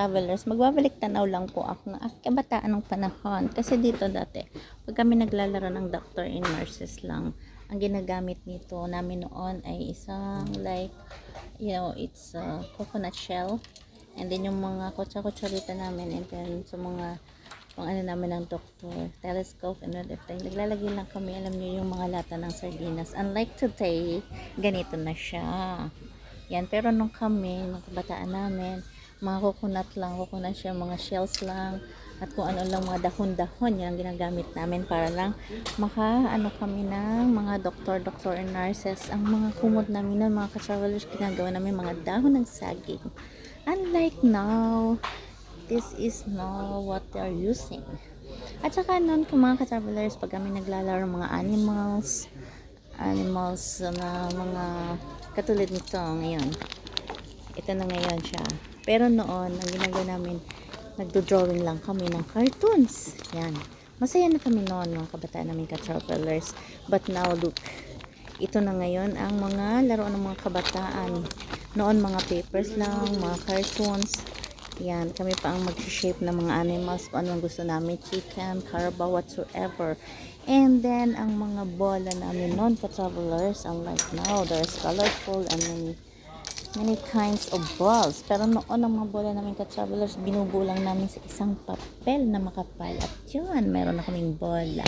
ka-travelers, magbabalik tanaw lang po ako ng aking kabataan ng panahon. Kasi dito dati, pag kami naglalaro ng doctor and nurses lang, ang ginagamit nito namin noon ay isang like, you know, it's a coconut shell. And then yung mga kutsa-kutsarita namin and then sa mga kung ano namin ng doktor, telescope and everything. Naglalagay lang kami, alam niyo yung mga lata ng sardinas. Unlike today, ganito na siya. Yan, pero nung kami, nung kabataan namin, mga coconut lang, coconut siya, mga shells lang, at kung ano lang mga dahon-dahon, yan ang ginagamit namin para lang maka, ano kami ng mga doktor, doktor and nurses. Ang mga kumot namin ng mga ka-travelers, ginagawa namin mga dahon ng saging. Unlike now, this is now what they are using. At saka noon, kung mga ka-travelers, pag kami naglalaro mga animals, animals na mga katulad nito ngayon. Ito na ngayon siya. Pero noon, ang ginagawa namin, nagdo-drawing lang kami ng cartoons. Yan. Masaya na kami noon, mga kabataan namin ka-travelers. But now, look. Ito na ngayon ang mga laruan ng mga kabataan. Noon, mga papers lang, mga cartoons. Yan, kami pa ang mag-shape ng mga animals kung anong gusto namin, chicken, carabao, whatsoever. And then, ang mga bola namin noon, ka-travelers, unlike now, there's colorful and many, many kinds of balls. Pero noon, ang mga bola namin ka-travelers, binubulang namin sa isang papel na makapal. At yun, meron na kaming bola.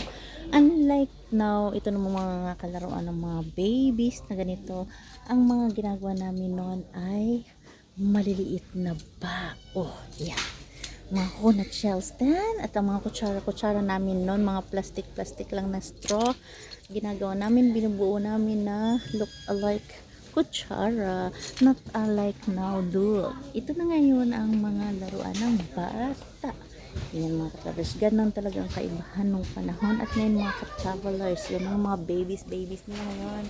Unlike now, ito naman mga kalaruan ng mga babies na ganito, ang mga ginagawa namin noon ay maliliit na ba. Oh, yeah. Mga coconut shells din. At ang mga kutsara-kutsara namin noon, mga plastic-plastic lang na straw. Ginagawa namin, binubuo namin na look alike kutsara. Not alike now, look. Ito na ngayon ang mga laruan ng bata. Yan mga ka-travelers. Ganon talaga ang kaibahan nung panahon. At ngayon mga ka-travelers, yan ang mga babies, babies nila ngayon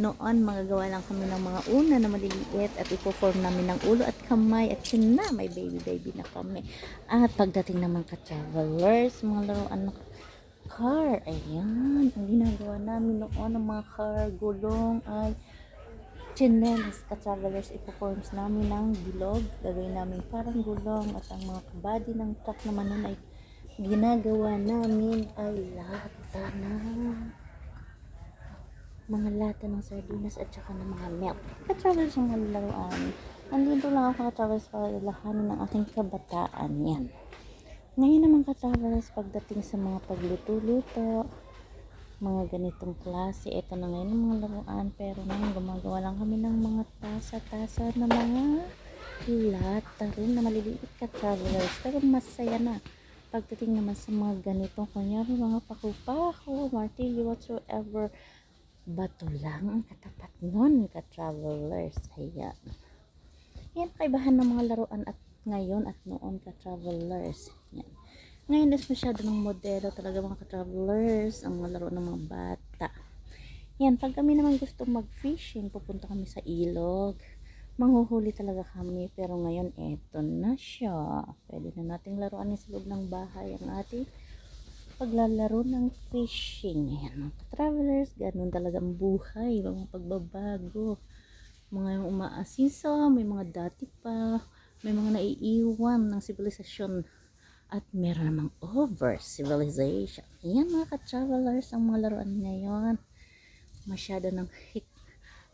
noon magagawa lang kami ng mga una na maliliit at ipo-form namin ng ulo at kamay at yun na may baby baby na kami at pagdating naman ka travelers mga laruan ng car ayan ang ginagawa namin noon ng mga car gulong ay chinelas ka travelers ipo-forms namin ng bilog gagawin namin parang gulong at ang mga body ng truck naman nun ay ginagawa namin ay lata ng mga lata ng sardinas at saka ng mga milk. Ka-travels yung mga laruan. Nandito lang ako ka-travels para ilahanin ng aking kabataan. Yan. Ngayon naman ka-travels pagdating sa mga pagluto-luto, mga ganitong klase. Ito na ngayon mga laruan. Pero ngayon gumagawa lang kami ng mga tasa-tasa na mga lata rin na maliliit ka-travelers. Pero masaya na pagdating naman sa mga ganitong kunyari mga paku-paku, martilyo, whatsoever bato lang ang katapat nun ka-travelers ayan yan kaibahan ng mga laruan at ngayon at noon ka-travelers yan ngayon is masyado ng modelo talaga mga ka-travelers ang laruan ng mga bata yan pag kami naman gusto mag-fishing pupunta kami sa ilog manghuhuli talaga kami pero ngayon eto na siya pwede na nating laruan sa loob ng bahay ang ating paglalaro ng fishing. Ayan, mga travelers, ganun talaga ang buhay, mga pagbabago. Mga umaasisa, may mga dati pa, may mga naiiwan ng sibilisasyon at meron namang over civilization. Ayan mga ka-travelers, ang mga laruan ngayon. Masyado ng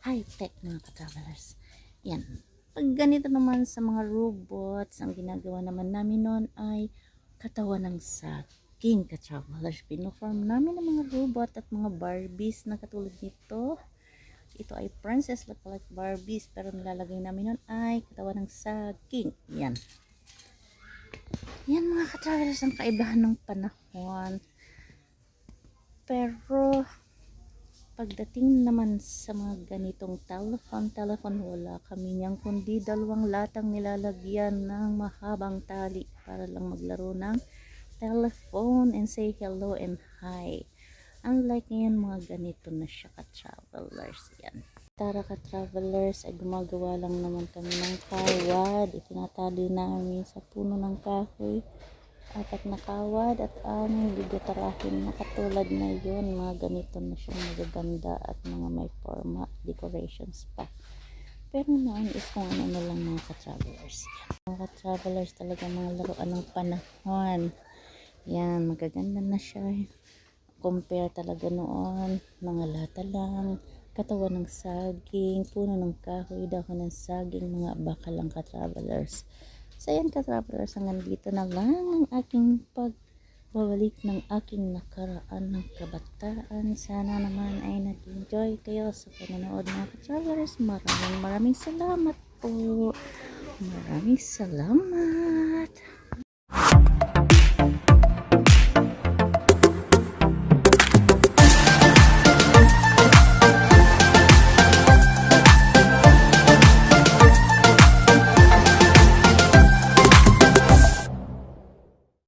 high-tech mga ka-travelers. Yan. Pag ganito naman sa mga robots, ang ginagawa naman namin noon ay katawan ng sak king ka-travelers. Pinoform namin ng mga robot at mga Barbies na katulad nito. Ito ay princess look like Barbies pero nilalagay namin nun ay katawan ng saging. Yan. Yan mga ka-travelers ang kaibahan ng panahon. Pero pagdating naman sa mga ganitong telephone, telephone wala kami niyang kundi dalawang latang nilalagyan ng mahabang tali para lang maglaro ng telephone and say hello and hi. Unlike ngayon, mga ganito na siya ka-travelers. Yan. Tara ka-travelers, ay gumagawa lang naman kami ng kawad. Itinatali namin sa puno ng kahoy. Apat na kawad at aming bibitarahin na katulad na yun. Mga ganito na siya magaganda at mga may forma, decorations pa. Pero noon is kung ano na lang mga ka-travelers. Mga ka-travelers talaga mga laruan ng panahon. Yan, magaganda na siya. Compare talaga noon. Mga lata lang. Katawan ng saging. Puno ng kahoy. Dahon ng saging. Mga bakal lang ka-travelers. So yan ka-travelers. Hanggang dito na lang ang aking pag babalik ng aking nakaraan ng kabataan. Sana naman ay nag-enjoy kayo sa panonood mga ka-travelers. Maraming maraming salamat po. Maraming salamat.